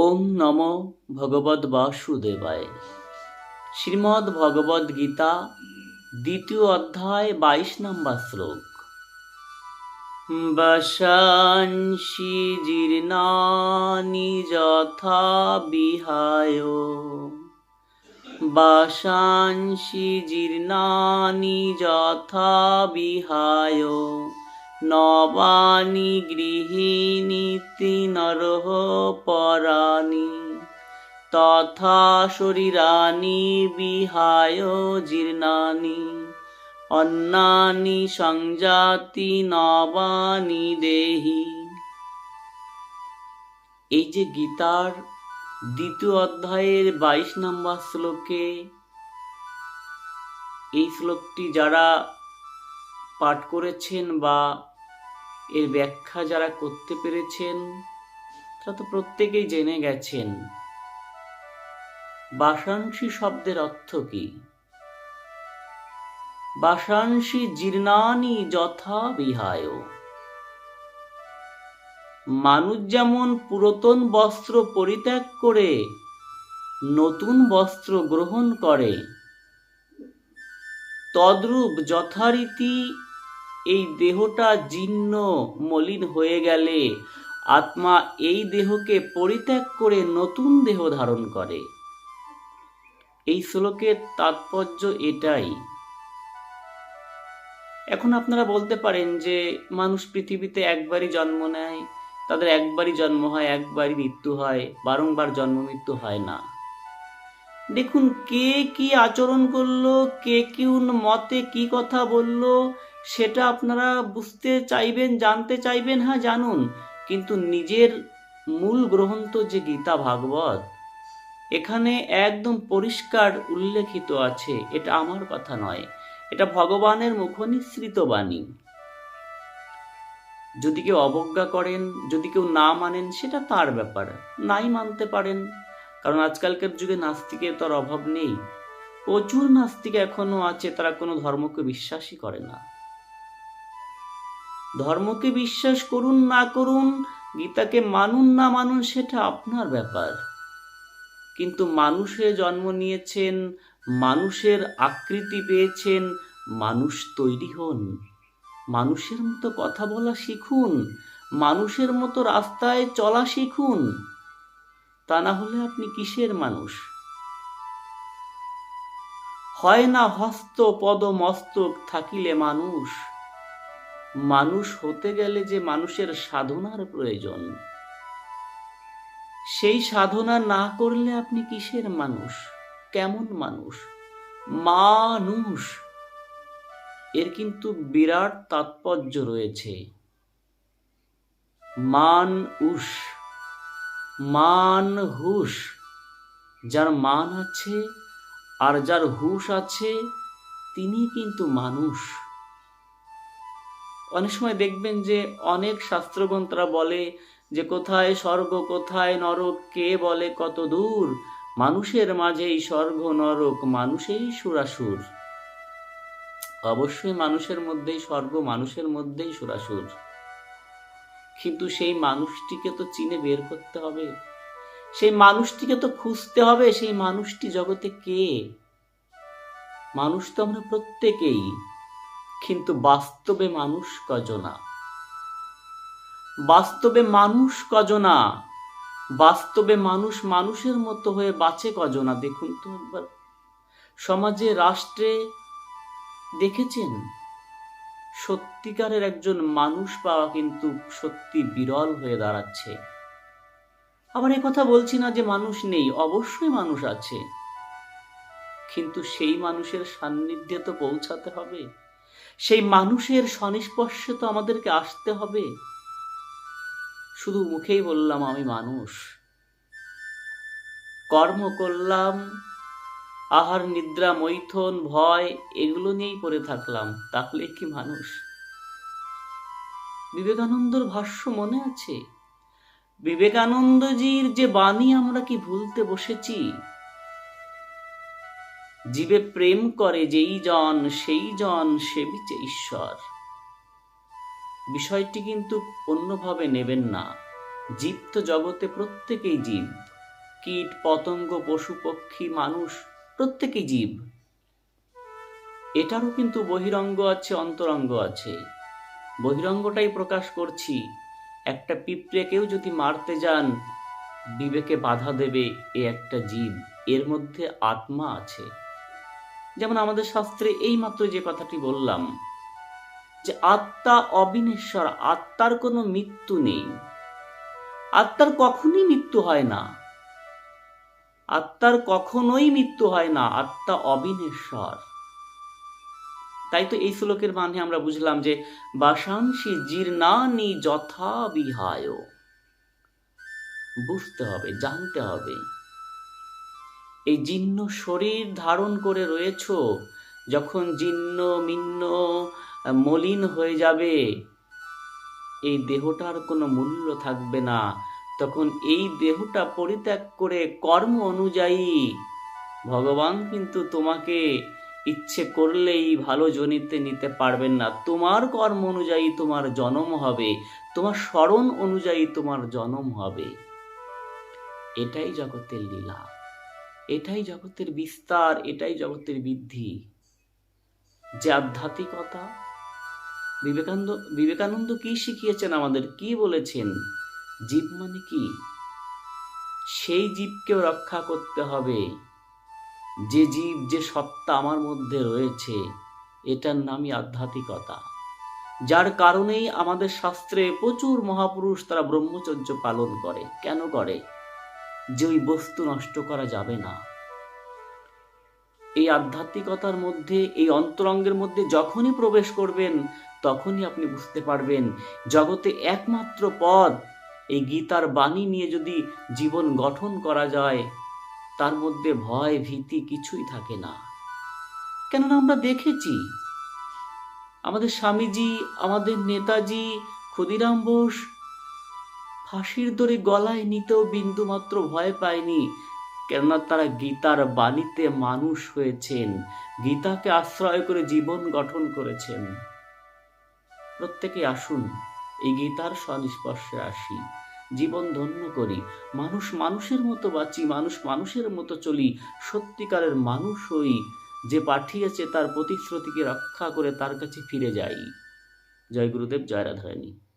ওম নম ভগবদ বাসুদেবায়। শ্রীমদ্ ভগবদ গীতা, দ্বিতীয় অধ্যায়, বাইশ নম্বর শ্লোক। বশাংসি জীর্ণানি যথা বিহায়। বাশাংসি জীর্ণানি যথা বিহায়। নবানি গৃহিণীতি নরহ পরাণি। তথা শরীরানি বিহায় জীর্ণানি অন্যানি সংজাতি নবানি দেহি। এই যে গীতার দ্বিতীয় অধ্যায়ের বাইশ নম্বর শ্লোকে এই শ্লোকটি যারা পাঠ করেছেন বা এর ব্যাখ্যা যারা করতে পেরেছেন, তারা তো প্রত্যেকেই জেনে গেছেন। বাসাংশী শব্দের অর্থ কি? বাসাংশী জীর্ণানি যথা বিহায়। মানুষ যেমন পুরাতন বস্ত্র পরিত্যাগ করে, নতুন বস্ত্র গ্রহণ করে, তদ্রূপ যথারীতি এই দেহটা জীর্ণ, মলিন হয়ে গেলে আত্মা এই দেহকে পরিত্যাগ করে নতুন দেহ ধারণ করে। এই শ্লোকের তাৎপর্য এটাই। এখন আপনারা বলতে পারেন যে মানুষ পৃথিবীতে একবারই জন্ম নেয়, তাদের একবারই জন্ম হয়, একবারই মৃত্যু হয়, বারংবার জন্ম মৃত্যু হয় না। দেখুন, কে কি আচরণ করল, কে কোন মতে কি কথা বলল সেটা আপনারা বুঝতে চাইবেন, জানতে চাইবেন হ্যাঁ জানুন। কিন্তু নিজের মূল গ্রন্থ যে গীতা ভাগবত, এখানে একদম পরিষ্কার উল্লেখিত আছে, এটা আমার কথা নয়। এটা ভগবানের মুখনিসৃত বাণী। যদি কেউ অবজ্ঞা করেন, যদি কেউ না মানেন, সেটা তার ব্যাপার। নাই মানতে পারেন। কারণ আজকালকার যুগে নাস্তিকের তো আর অভাব নেই। প্রচুর নাস্তিক এখনও আছে, তারা কোনো ধর্মকে বিশ্বাসই করে না। ধর্মকে বিশ্বাস করুন, না করুন, গীতাকে মানুন, না মানুন, সেটা আপনার ব্যাপার। কিন্তু মানুষে জন্ম নিয়েছেন, মানুষের আকৃতি পেয়েছেন, মানুষ তৈরি হন। মানুষের মতো কথা বলা শিখুন, মানুষের মতো রাস্তায় চলা শিখুন। তা না হলে আপনি কিসের মানুষ? হয় না হস্ত, পদ, মস্তক থাকিলে মানুষ? মানুষ হতে গেলে যে মানুষের সাধনার প্রয়োজন, সেই সাধনা না করলে আপনি কিসের মানুষ? কেমন মানুষ? মানুষ। এর কিন্তু বিরাট তাৎপর্য রয়েছে। মান উষ মান হুশ যার মান আছে আর যার হুশ আছে, তিনি কিন্তু মানুষ। অনেক সময় দেখবেন যে অনেক শাস্ত্রগ্রন্থরা বলে যে কোথায় স্বর্গ, কোথায় নরক, কে বলে কত দূর? মানুষের মাঝেই স্বর্গ, নরক, মানুষেই সুরাসুর। অবশ্যই মানুষের মধ্যেই স্বর্গ, মানুষের মধ্যেই সুরাসুর। কিন্তু সেই মানুষটিকে তো চিনে বের করতে হবে। সেই মানুষটিকে তো খুঁজতে হবে, সেই মানুষটি জগতে কে? মানুষ তো আমরা প্রত্যেকেই। কিন্তু বাস্তবে মানুষ কজনা। বাস্তবে মানুষ কজনা। বাস্তবে মানুষ মানুষের মতো হয়ে বাঁচে কজনা। দেখুন তো একবার। সমাজে, রাষ্ট্রে দেখেছেন? সত্যিকারের একজন মানুষ পাওয়া কিন্তু সত্যি বিরল হয়ে দাঁড়াচ্ছে। আবার কথা বলছি না যে মানুষ নেই, অবশ্যই মানুষ আছে। কিন্তু সেই মানুষের সান্নিধ্যে তো পৌঁছাতে হবে। সেই মানুষের সংস্পর্শে তো আমাদেরকে আসতে হবে। শুধু মুখেই বললাম আমি মানুষ। কর্ম করলাম, আহার, নিদ্রা, মৈথন, ভয়, এগুলো নিয়েই পড়ে থাকলাম, তাহলে কি মানুষ? বিবেকানন্দর ভাষ্য মনে আছে? বিবেকানন্দজির যে বাণী আমরা কি ভুলতে বসেছি জীবে প্রেম করে যেই জন, সেই জন সেবিছে ঈশ্বর। বিষয়টি কিন্তু অন্যভাবে নেবেন না। জীব তো জগতে প্রত্যেকেই জীব। কীট, পতঙ্গ, পশু, পক্ষী, মানুষ, প্রত্যেকেই জীব। এটারও কিন্তু বহিরঙ্গ আছে, অন্তরঙ্গ আছে। বহিরঙ্গটাই প্রকাশ করছি। একটা পিঁপড়েকেও যদি মারতে যান, বিবেকে বাধা দেবে এ একটা জীব। এর মধ্যে আত্মা আছে। যেমন আমাদের শাস্ত্রে এই মাত্র যে কথাটি বললাম, যে আত্মা অবিনেশ্বর, আত্মার কোনো মৃত্যু নেই। আত্মার কখনই মৃত্যু হয় না। আত্মার কখনোই মৃত্যু হয় না, আত্মা অবিনেশ্বর। তাই তো এই শ্লোকের মানে আমরা বুঝলাম যে বাসাংশী জীর্ণানি যথা বিহায়। বুঝতে হবে, জানতে হবে। এই জীর্ণ শরীর ধারণ করে রয়েছ, যখন জীর্ণ, মিন্ন, মলিন হয়ে যাবে, এই দেহটার কোনো মূল্য থাকবে না। তখন এই দেহটা পরিত্যাগ করে কর্ম অনুযায়ী ভগবান কিন্তু তোমাকে ইচ্ছে করলেই ভালো জনিতে নিতে পারবেন না। তোমার কর্ম অনুযায়ী তোমার জন্ম হবে, তোমার স্মরণ অনুযায়ী তোমার জন্ম হবে। এটাই জগতের লীলা। এটাই জগতের বিস্তার, এটাই জগতের বৃদ্ধি। যে আধ্যাত্মিকতা, বিবেকানন্দ বিবেকানন্দ কি শিখিয়েছেন আমাদের? কি বলেছেন? জীব মানে কি? সেই জীবকেও রক্ষা করতে হবে। যে জীব, যে সত্তা আমার মধ্যে রয়েছে, এটার নামই আধ্যাত্মিকতা। যার কারণেই আমাদের শাস্ত্রে প্রচুর মহাপুরুষ তারা ব্রহ্মচর্য পালন করে। কেন করে? যে ওই বস্তু নষ্ট করা যাবে না। এই আধ্যাত্মিকতার মধ্যে, এই অন্তরঙ্গের মধ্যে যখনই প্রবেশ করবেন, তখনই আপনি বুঝতে পারবেন, জগতে একমাত্র পদ এই গীতার বাণী নিয়ে যদি জীবন গঠন করা যায়, তার মধ্যে ভয়, ভীতি কিছুই থাকে না। কেননা আমরা দেখেছি, আমাদের স্বামীজি, আমাদের নেতাজি, ক্ষুদিরাম বোস ফাঁসির দড়ি গলায় নিতেও বিন্দু মাত্র ভয় পায়নি, কেননা তারা গীতার বাণীতে মানুষ হয়েছেন, গীতাকে আশ্রয় করে জীবন গঠন করেছেন। প্রত্যেকে আসুন, এই গীতার সংস্পর্শে আসি, জীবন ধন্য করি, মানুষ মানুষের মতো বাঁচি, মানুষ মানুষের মতো চলি, সত্যিকারের মানুষ হই, যে পাঠিয়েছে তার প্রতিশ্রুতিকে রক্ষা করে তার কাছে ফিরে যাই। জয় গুরুদেব, জয় রাধারানী।